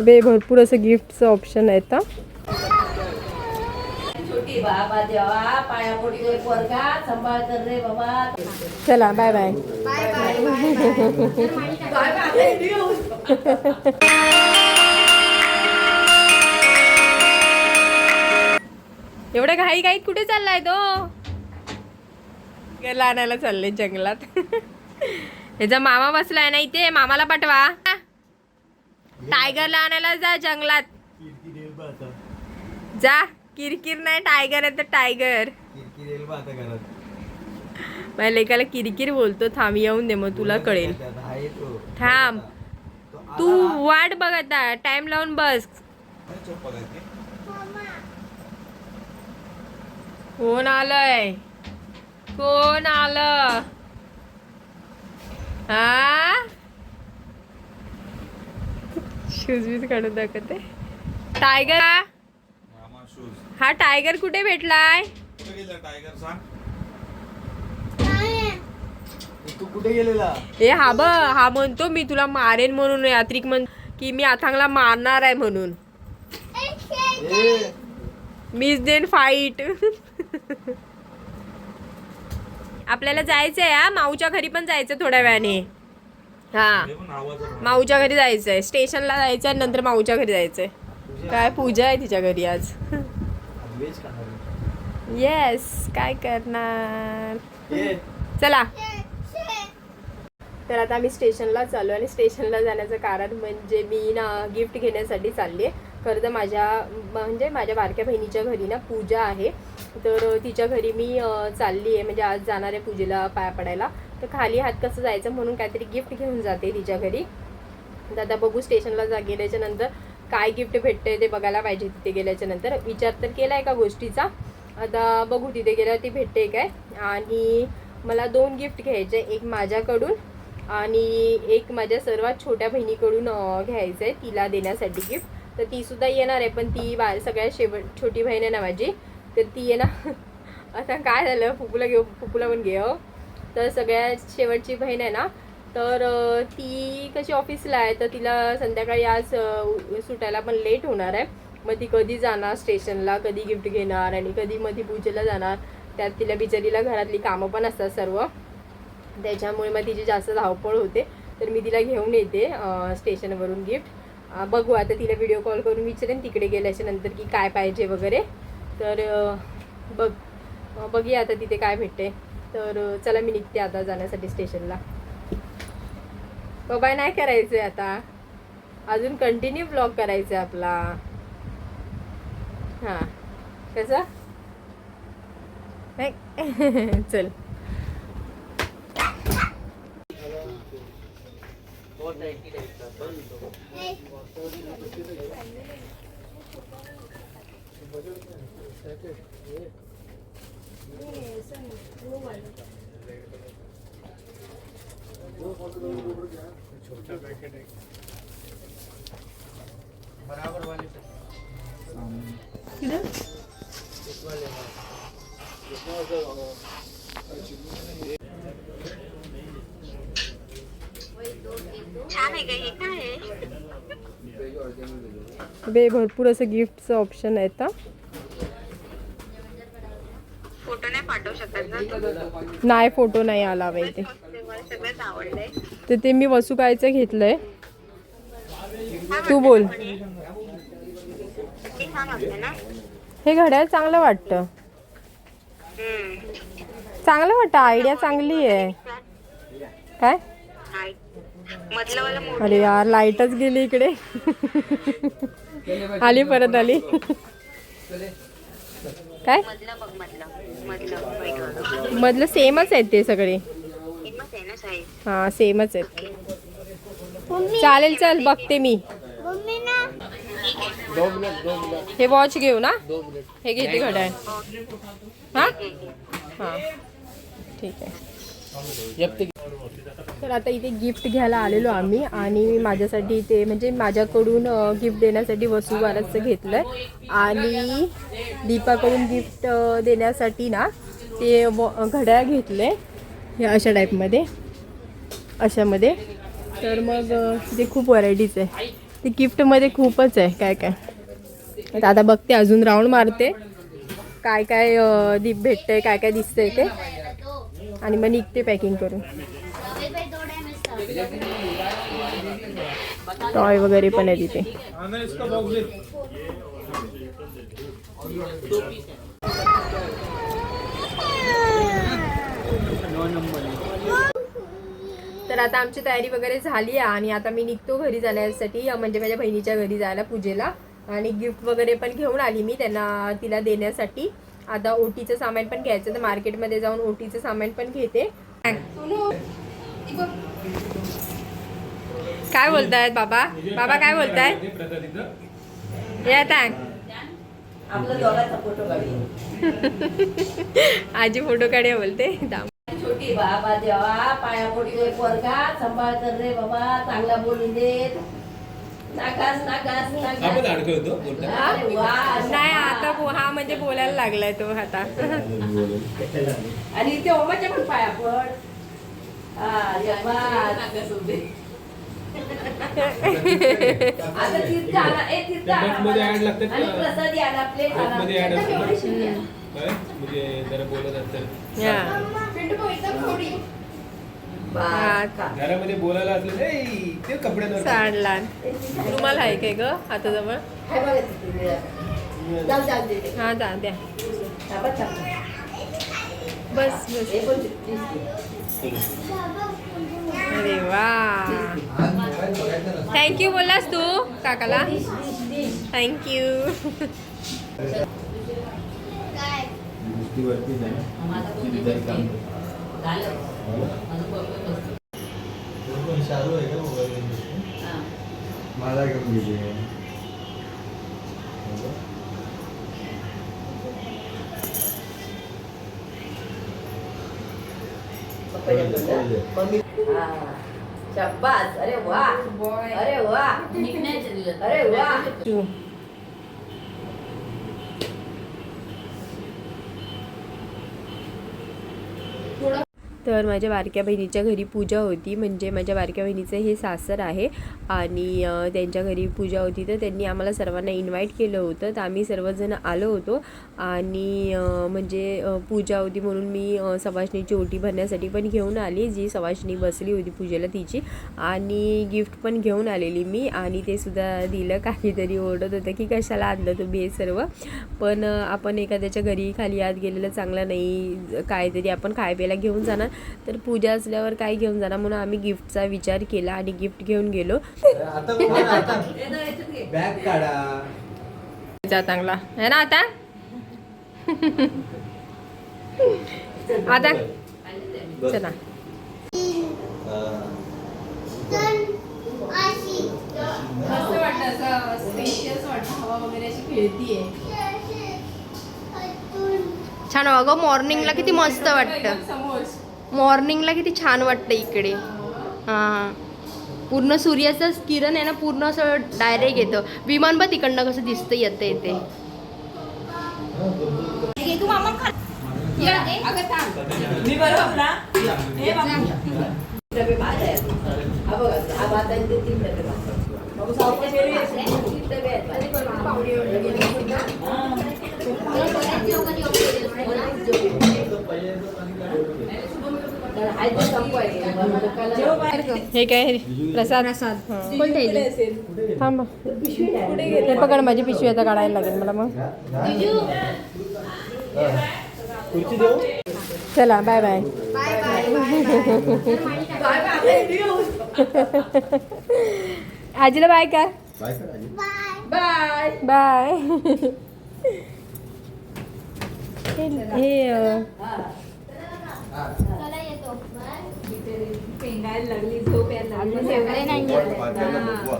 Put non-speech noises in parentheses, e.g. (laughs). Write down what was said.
बे भरपूर असं गिफ्टचं ऑप्शन आहेत छोटी बाबा देवा पाया पोटी पोरगा सांभाळ कर रे बाबा. चला बाय बाय एवढ्या घाई घाईत कुठे चाललाय तो? गेला आणायला चालले जंगलात. (laughs) ह्याचा मामा बसलाय ना इथे मामाला पाठवा. टायगरला आणायला जा जंगलात. जा. किरकिर नाही टायगर आहे तर टायगर. माझ्या लेकाला किरकिर बोलतो थांब येऊन दे मग तुला कळेल. थांब. तू वाट बघ आता टाइम लावून बस. कोण आलंय? कोण आलं? हा? शूज बीज काढून दाखवते. टायगर हा? हा टायगर कुठे भेटलाय? तू कुठे गेलेला? ए हा ब हा म्हणतो मी तुला मारेन म्हणून यात्रिक म्हण की मी अथांगला मारणार आहे म्हणून. मीच देन फाईट आपल्याला जायचंय हा? माऊच्या घरी पण जायचं थोड्या वेळाने. हा. माऊच्या घरी जायचंय. स्टेशनला जायचंय आणि नंतर माऊच्या घरी जायचंय. काय पूजा आहे तिच्या घरी आज? (laughs) येस काय करणार? चला. तर आता आम्ही स्टेशनला चाललो आणि स्टेशनला जाण्याचं कारण म्हणजे मी ना गिफ्ट घेण्यासाठी चालली आहे खरं तर माझ्या म्हणजे माझ्या बारक्या बहिणीच्या घरी ना पूजा आहे. तर तिच्या घरी मी चालली आहे म्हणजे आज जाणार आहे पूजेला पाया पडायला. तर खाली हात कसं जायचं म्हणून काहीतरी गिफ्ट घेऊन जाते तिच्या घरी. तर आता बघू स्टेशनला जा गेल्याच्यानंतर काय गिफ्ट भेटतंय ते बघायला पाहिजे तिथे गेल्याच्यानंतर. विचार तर केला आहे का गोष्टीचा? आता बघू तिथे गेल्यावर ती भेटते काय? आणि मला दोन गिफ्ट घ्यायचे एक माझ्याकडून आणि एक माझ्या सर्वात छोट्या बहिणीकडून घ्यायचं आहे तिला देण्यासाठी गिफ्ट तर ती सुद्धा येणार आहे पण ती बा सगळ्यात शेवट छोटी बहीण आहे ना माझी. तर ती आहे ना (laughs) आता काय झालं? फुपूला घेऊ फुपूला पण घे हो. तर सगळ्यात शेवटची बहीण आहे ना तर ती कशी ऑफिसला आहे तर तिला संध्याकाळी आज सुटायला पण लेट होणार आहे. मग ती कधी जाणार स्टेशनला कधी गिफ्ट घेणार आणि कधी मग ती पूजेला जाणार. त्यात तिला बिचारीला घरातली कामं पण असतात सर्व. त्याच्यामुळे मग तिची जास्त धावपळ होते. तर मी तिला घेऊन येते स्टेशनवरून गिफ्ट बघू आता तिला व्हिडिओ कॉल करून विचारेन तिकडे गेल्याच्यानंतर की काय पाहिजे वगैरे. तर बघ बघूया आता तिथे काय भेटते. तर चला मी निघते आता जाण्यासाठी स्टेशनला. बाय नाही करायचं आहे आता. अजून कंटिन्यू ब्लॉग करायचा आहे आपला. हां. कसं? नाही? (laughs) चल. बे भरपूर असं गिफ्टचं ऑप्शन आहेत का फोटो नाही पाठवू शकत ना नाही फोटो नाही आला बाई ते. ते सगळंच आवडलंय तर ते मी वसुकायचं घेतलंय. तू बोल. हे घड्याळ चांगलं वाटतं. चांगलं वाटतं आयडिया चांगली आहे. काय? अरे यार लाईटच गेली इकडे. आली परत आली. काय? मधलं सेमच आहेत ते सगळे. हा सेमच आहेत. चालेल चल बघते मी. हे वॉच घेऊ ना? हे घेते घड्याळ. हा. हा? ठीक आहे. तर आता इथे गिफ्ट घ्यायला आलेलो आम्ही आणि माझ्यासाठी ते म्हणजे माझ्याकडून गिफ्ट देण्यासाठी वस्तू घेतलं आहे आणि दीपाकडून गिफ्ट देण्यासाठी ना ते व- घड्याळ घेतलंय ह्या अशा टाईपमध्ये अशामध्ये. तर मग ते खूप व्हरायटीज आहे. ते गिफ्टमध्ये खूपच आहे काय काय. आता आता बघते अजून राऊंड मारते. काय काय दीप भेटतंय काय काय दिसतंय ते. आणि मग निघते पॅकिंग करून. टॉय वगैरे पण आहे तिथे. तर आता आमची तयारी वगैरे झाली आहे आणि आता मी निघतो घरी जाण्यासाठी म्हणजे माझ्या बहिणीच्या घरी जायला पूजेला. आणि गिफ्ट वगैरे पण घेऊन आली मी त्यांना तिला देण्यासाठी. आता ओटीचं सामान पण घ्यायचं तर मार्केटमध्ये जाऊन ओटीचं सामान पण घेते. काय बोलतायत बाबा? बाबा काय बोलतायत या आता. आपलं दोघांचा फोटो काढूया. (laughs) आजी फोटो काढूया बोलते. छोटी बाबा देवा पाया पोरगा सांभाळ कर रे बाबा चांगला बोलून नाकास नाकास नाही आता हा म्हणजे बोलायला लागलाय तो आता. आणि ते ओमाच्या पण पाया पड. म्हणजे जरा बोलत असतात. घरामध्ये बोलायला असलं "ए, ते कपड्यांवर सांडला रुमाल आहे काय ग हे दे दे. हा जा द्या. बस बस. अरे वा. थँक्यू बोललास तू काकाला. थँक्यू मला घेऊन गेली. मम्मी. शाबास. अरे वा. अरे वा. अरे वा. तर माझ्या बारक्या बहिणीच्या घरी पूजा होती. म्हणजे माझ्या बारक्या बहिणीचं हे सासर आहे आणि त्यांच्या घरी पूजा होती. तर त्यांनी आम्हाला सर्वांना इन्व्हाइट केलं होतं. तर आम्ही सर्वजण आलो होतो आणि म्हणजे पूजा होती म्हणून मी सवाशणीची ओटी भरण्यासाठी पण घेऊन आली. जी सवाशणी बसली होती पूजेला तिची आणि गिफ्ट पण घेऊन आलेली मी आणि ते सुद्धा दिलं. काहीतरी ओरडत होतं की कशाला आणलं तुम्ही हे सर्व? पण आपण एखाद्याच्या घरी खाली आत गेलेलं चांगलं नाही. काहीतरी आपण खाय प्यायला घेऊन जाणार. तर पूजा असल्यावर काय घेऊन जाणार म्हणून आम्ही गिफ्टचा विचार केला आणि गिफ्ट घेऊन गेलो. चांगला ना आता आता चला मस्त वाटतं असं स्पेशियस वाटतं हवा वगैरे अशी खेळतीये छान अगं मॉर्निंगला किती मस्त वाटतं. समोर मॉर्निंगला किती छान वाटतं इकडे. हां. पूर्ण सूर्याचं किरण आहे ना पूर्ण असं डायरेक्ट येतं. विमान बघ तिकडनं कसं दिसतं येतं येते डबे भात आहे. हा बघा, हा भात आहे ते तीन डबे भात. बाबू सावकाश ये रे. तीन डबे आहेत. तर आहे ते संपवायचे. हे काय प्रसाद. कोणते थांब. पकड माझी पिशवी आता काढायला लागेल मला मग. चला बाय बाय आजीला बाय का बाय कर आजी. बाय बाय हे हे अं, पाच जण बघू.